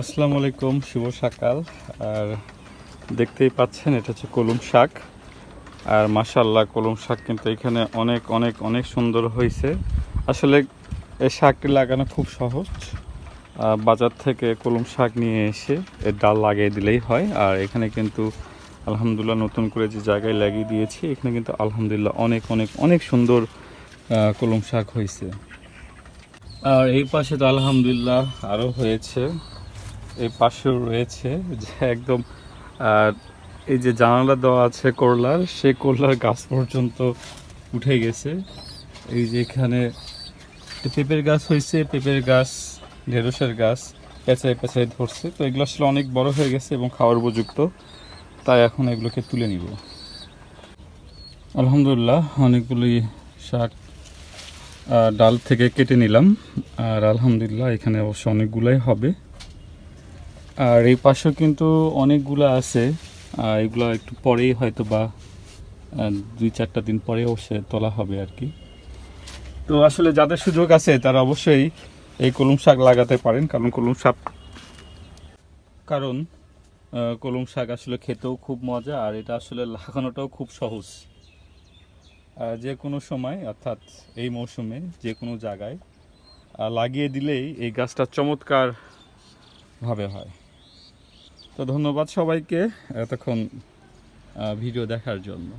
আসসালামু আলাইকুম, শুভ সকাল। আর দেখতেই পাচ্ছেন, এটা হচ্ছে কলম শাক। আর মাশাল্লাহ কলম শাক কিন্তু এখানে অনেক অনেক অনেক সুন্দর হয়েছে। আসলে এই শাকটি লাগানো খুব সহজ। বাজার থেকে কলম শাক নিয়ে এসে এর ডাল লাগিয়ে দিলেই হয়। আর এখানে কিন্তু আলহামদুলিল্লাহ নতুন করে যে জায়গায় লাগিয়ে দিয়েছি, এখানে কিন্তু আলহামদুলিল্লাহ অনেক অনেক অনেক সুন্দর কলম শাক হয়েছে। আর এই পাশে তো আলহামদুলিল্লাহ আরও হয়েছে। এই পাশেও রয়েছে যে একদম এই যে জানালা দেওয়া আছে করলার সে করলার গাছ পর্যন্ত উঠে গেছে। এই যে এখানে পেঁপের গাছ হয়েছে, পেঁপের গাছ, ঢেঁড়সের গাছ পেঁচায় পেঁচায় ধরছে। তো এগুলো আসলে অনেক বড় হয়ে গেছে এবং খাওয়ার উপযুক্ত। তাই এখন এগুলোকে তুলে নিব। আলহামদুলিল্লাহ, অনেকগুলি শাক ডাল থেকে কেটে নিলাম। আর আলহামদুলিল্লাহ, এখানে অবশ্য অনেকগুলাই হবে। আর এই পাশেও কিন্তু অনেকগুলো আছে। এগুলো একটু পরেই হয়তো বা দুই চারটা দিন পরে অবশ্যই তোলা হবে আর কি। তো আসলে যাদের সুযোগ আছে, তারা অবশ্যই এই কলম শাক লাগাতে পারেন, কারণ কলম শাক কারণ কলম শাক আসলে খেতেও খুব মজা, আর এটা আসলে লাগানোটাও খুব সহজ। যে কোনো সময়, অর্থাৎ এই মৌসুমে যে কোনো জায়গায় লাগিয়ে দিলেই এই গাছটা চমৎকার ভাবে হয়। তো ধন্যবাদ সবাইকে এতক্ষণ ভিডিও দেখার জন্য।